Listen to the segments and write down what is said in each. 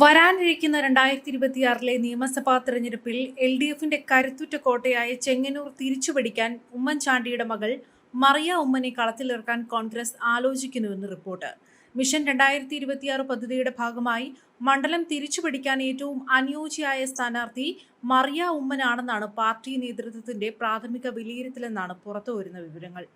വരാനിരിക്കുന്ന രണ്ടായിരത്തി ഇരുപത്തിയാറിലെ നിയമസഭാ തെരഞ്ഞെടുപ്പിൽ എൽ ഡി എഫിന്റെ കരുത്തുറ്റ കോട്ടയായ ചെങ്ങന്നൂർ തിരിച്ചുപിടിക്കാൻ ഉമ്മൻചാണ്ടിയുടെ മകൾ മറിയ ഉമ്മനെ കളത്തിലിറക്കാൻ കോൺഗ്രസ് ആലോചിക്കുന്നുവെന്ന് റിപ്പോർട്ട്. മിഷൻ രണ്ടായിരത്തി ഇരുപത്തിയാറ് പദ്ധതിയുടെ ഭാഗമായി മണ്ഡലം തിരിച്ചുപിടിക്കാൻ ഏറ്റവും അനുയോജ്യയായ സ്ഥാനാർത്ഥി മറിയ ഉമ്മനാണെന്നാണ് പാർട്ടി നേതൃത്വത്തിന്റെ പ്രാഥമിക വിലയിരുത്തലെന്നാണ് പുറത്തുവരുന്ന വിവരങ്ങൾ.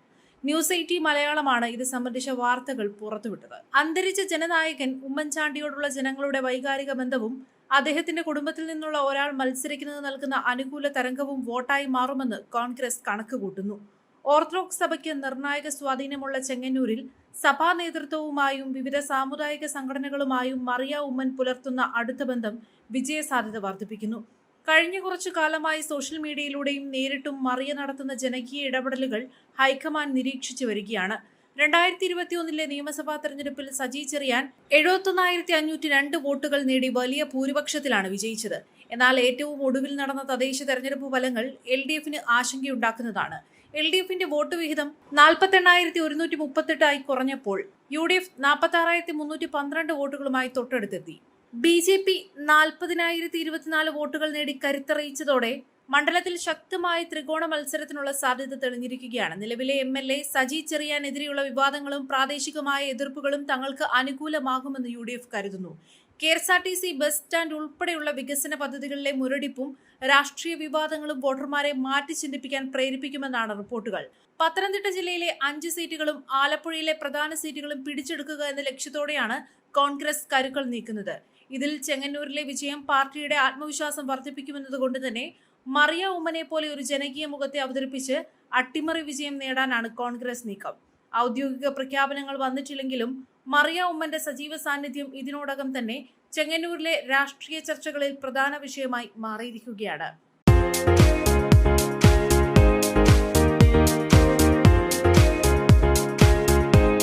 ന്യൂസ് എയ്റ്റി മലയാളമാണ് ഇത് സംബന്ധിച്ച വാർത്തകൾ പുറത്തുവിട്ടത്. അന്തരിച്ച ജനനായകൻ ഉമ്മൻചാണ്ടിയോടുള്ള ജനങ്ങളുടെ വൈകാരിക ബന്ധവും അദ്ദേഹത്തിന്റെ കുടുംബത്തിൽ നിന്നുള്ള ഒരാൾ മത്സരിക്കുന്നത് നൽകുന്ന അനുകൂല തരംഗവും വോട്ടായി മാറുമെന്ന് കോൺഗ്രസ് കണക്കുകൂട്ടുന്നു. ഓർത്തഡോക്സ് സഭയ്ക്ക് നിർണായക സ്വാധീനമുള്ള ചെങ്ങന്നൂരിൽ സഭാ നേതൃത്വവുമായും വിവിധ സാമുദായിക സംഘടനകളുമായും മറിയ ഉമ്മൻ പുലർത്തുന്ന അടുത്ത ബന്ധം വിജയസാധ്യത വർദ്ധിപ്പിക്കുന്നു. കഴിഞ്ഞ കുറച്ചു കാലമായി സോഷ്യൽ മീഡിയയിലൂടെയും നേരിട്ടും മറിയ നടത്തുന്ന ജനകീയ ഇടപെടലുകൾ ഹൈക്കമാൻഡ് നിരീക്ഷിച്ചു വരികയാണ്. രണ്ടായിരത്തി ഇരുപത്തിയൊന്നിലെ നിയമസഭാ തെരഞ്ഞെടുപ്പിൽ സജി ചെറിയാൻ എഴുപത്തൊന്നായിരത്തി അഞ്ഞൂറ്റി രണ്ട് വോട്ടുകൾ നേടി വലിയ ഭൂരിപക്ഷത്തിലാണ് വിജയിച്ചത്. എന്നാൽ ഏറ്റവും ഒടുവിൽ നടന്ന തദ്ദേശ തെരഞ്ഞെടുപ്പ് ഫലങ്ങൾ എൽ ഡി എഫിന് ആശങ്കയുണ്ടാക്കുന്നതാണ്. എൽ ഡി എഫിന്റെ വോട്ട് വിഹിതം നാൽപ്പത്തെണ്ണായിരത്തി ഒരുന്നൂറ്റി മുപ്പത്തെട്ടായി കുറഞ്ഞപ്പോൾ യു ഡി എഫ് നാൽപ്പത്തി ആറായിരത്തി മുന്നൂറ്റി പന്ത്രണ്ട് വോട്ടുകളുമായി തൊട്ടടുത്തെത്തി. ബി ജെ പി നാൽപ്പതിനായിരത്തി ഇരുപത്തിനാല് വോട്ടുകൾ നേടി കരുത്തറിയിച്ചതോടെ മണ്ഡലത്തിൽ ശക്തമായ ത്രികോണ മത്സരത്തിനുള്ള സാധ്യത തെളിഞ്ഞിരിക്കുകയാണ്. നിലവിലെ എം എൽ എ സജി ചെറിയാനെതിരെയുള്ള വിവാദങ്ങളും പ്രാദേശികമായ എതിർപ്പുകളും തങ്ങൾക്ക് അനുകൂലമാകുമെന്ന് യു ഡി എഫ് കരുതുന്നു. K S R T C bus stand ഉൾപ്പെടെയുള്ള വികസന പദ്ധതികളിലെ മുരടിപ്പും രാഷ്ട്രീയ വിവാദങ്ങളും വോട്ടർമാരെ മാറ്റി ചിന്തിപ്പിക്കാൻ പ്രേരിപ്പിക്കുമെന്നാണ് റിപ്പോർട്ടുകൾ. പത്തനംതിട്ട ജില്ലയിലെ അഞ്ച് സീറ്റുകളും ആലപ്പുഴയിലെ പ്രധാന സീറ്റുകളും പിടിച്ചെടുക്കുക എന്ന ലക്ഷ്യത്തോടെയാണ് കോൺഗ്രസ് കരുക്കൾ നീക്കുന്നത്. ഇതിൽ ചെങ്ങന്നൂരിലെ വിജയം പാർട്ടിയുടെ ആത്മവിശ്വാസം വർദ്ധിപ്പിക്കുമെന്നതുകൊണ്ട് തന്നെ മറിയ ഉമ്മനെ പോലെ ഒരു ജനകീയ മുഖത്തെ അവതരിപ്പിച്ച് അട്ടിമറി വിജയം നേടാനാണ് കോൺഗ്രസ് നീക്കം. ഔദ്യോഗിക പ്രഖ്യാപനങ്ങൾ വന്നിട്ടില്ലെങ്കിലും മറിയ ഉമ്മന്റെ സജീവ സാന്നിധ്യം ഇതിനോടകം തന്നെ ചെങ്ങന്നൂരിലെ രാഷ്ട്രീയ ചർച്ചകളിൽ പ്രധാന വിഷയമായി മാറിയിരിക്കുകയാണ്.